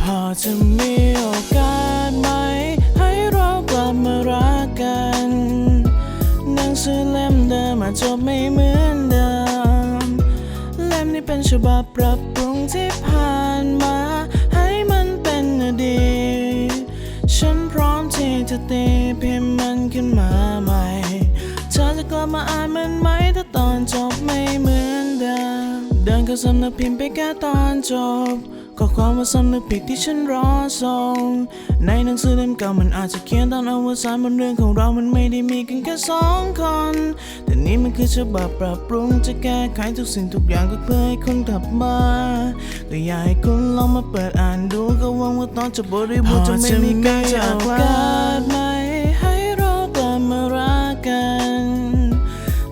พอจะมี มาจจบไม่เหมือนเดิมเล่มนี้เป็นฉบับปรับปรุงที่ผ่านมา ให้มันเป็นอดีตฉันพร้อมที่จะตีพิมพ์มันขึ้นมาใหม่ เธอจะกลับมาอ่านมันไหมถ้าตอนจบไม่ สำนักพิมพ์ไปแค่ตอนจบก็ความว่าสำนึกผิดที่ฉันรอส่งในหนังสือเล่มเก่ามันอาจจะเขียนตอนอวสานบนเรื่องของเรามันไม่ได้มีกันแค่สองคน แต่นี่มันคือฉบับปรับปรุงจะแก้ไขทุกสิ่งทุกอย่างก็เพื่อให้คุณกลับมาก็อยากให้คุณลองมาเปิดอ่านดูก็หวังว่าตอนจบบริบูรณ์จะไม่มีการจากลาไหมให้เรากลับมารักกัน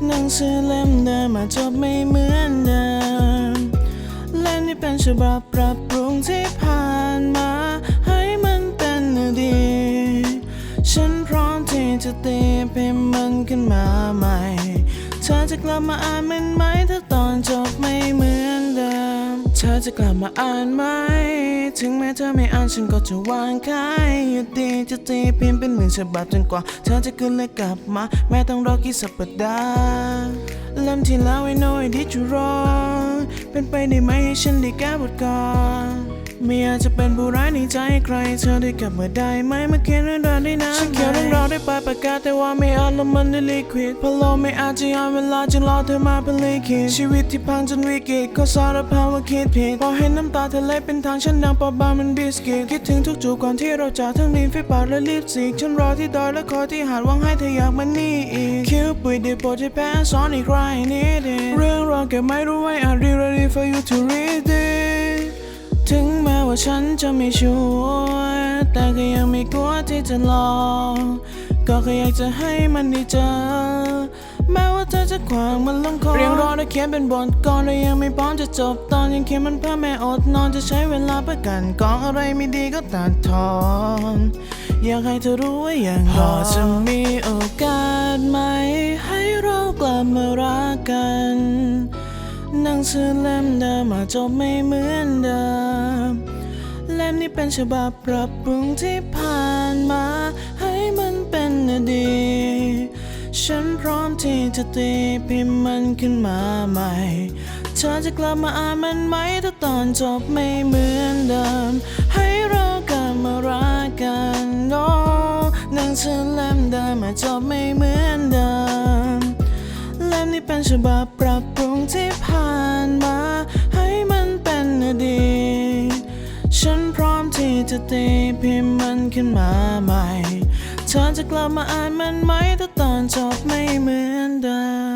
หนังสือเล่มเดิมอาจจบไม่เหมือน ฉบับปรับปรุงที่ผ่านมา ให้มันเป็นอดี ฉันพร้อมที่จะตีพิมพ์มันขึ้นมาใหม่ เธอจะกลับมาอ่านมันไหม ถ้าตอนจบไม่เหมือนเดิม เธอจะกลับมาอ่านไหม ถึงแม้เธอไม่อ่านฉันก็จะวางขายอยู่ดีจะตีพิมพ์เป็นหมื่นฉบับจนกว่า เธอจะขึ้นและกลับมา แม้ต้องรอกี่สัปดาห์เล่มที่แล้ว I know I did you wrong เป็นไปได้ไหมให้ฉันได้แก้บทก่อนไม่อยากจะเป็นผู้ร้ายในใจใคร เธอได้กลับมาได้ไหมเมื่อเขียนเรื่องราวได้นานฉันเขียนเรื่องราวได้ปลายปากกาแต่ว่าไม่อานแล้วมันได้ลิควิดเพราะเราไม่อาจจะอ่านเวลาจึงรอเธอมาเป็นลิขิตชีวิตที่พังจนวิกฤตก็สารภาพว่าคิดผิดพอเห็นน้ำตาเธอไหลเป็นทางฉันดังปอบบามันบิสกิตคิดถึงทุกจูบก่อนที่เราจากทั้งริมฝีปากและลิปสติกฉันรอที่ดอยและคอยที่หาดหวังให้เธออยากมานี่อีก คิวปุยได้โปรดจะแพ้สอนอีกไรนี่เดเรื่องราวเก็บไม่รู้ไว้อาจ be ready for you to read it ถึงแม้ว่าฉันจะไม่ชัวร์แต่ก็ยังไม่กลัวที่จะลองก็แค่อยากจะให้มันได้เจอ แม้ว่าเธอจะขวางมันลงคอเรียงรอและเขียนเป็นบทก่อนและยังไม่พร้อมจะจบตอนยังเขียนมันเพื่อแม่อดนอนจะใช้เวลาเพื่อกันกองอะไรไม่ดีก็ตัดทอน อยากให้เธอรู้ว่าอย่างพอจะมีโอกาสไหม ให้เรากลับมารักกันหนังสือเล่มเดิมอาจจบไม่เหมือนเดิม เล่มนี้เป็นฉบับปรับปรุงที่ผ่านมา ให้มันเป็นอดีตฉันพร้อมที่จะตีพิมพ์มันขึ้นมาใหม่ เธอจะกลับมาอ่านมันไหมถ้าตอนจบไม่เหมือน จบไม่เหมือนเดิม เล่มนี้เป็นฉบับปรับปรุงที่ผ่านมา ให้มันเป็นอดีต ฉันพร้อมที่จะตีพิมพ์มันขึ้นมาใหม่ เธอจะกลับมาอ่านมันไหมถ้าตอนจบไม่เหมือนเดิม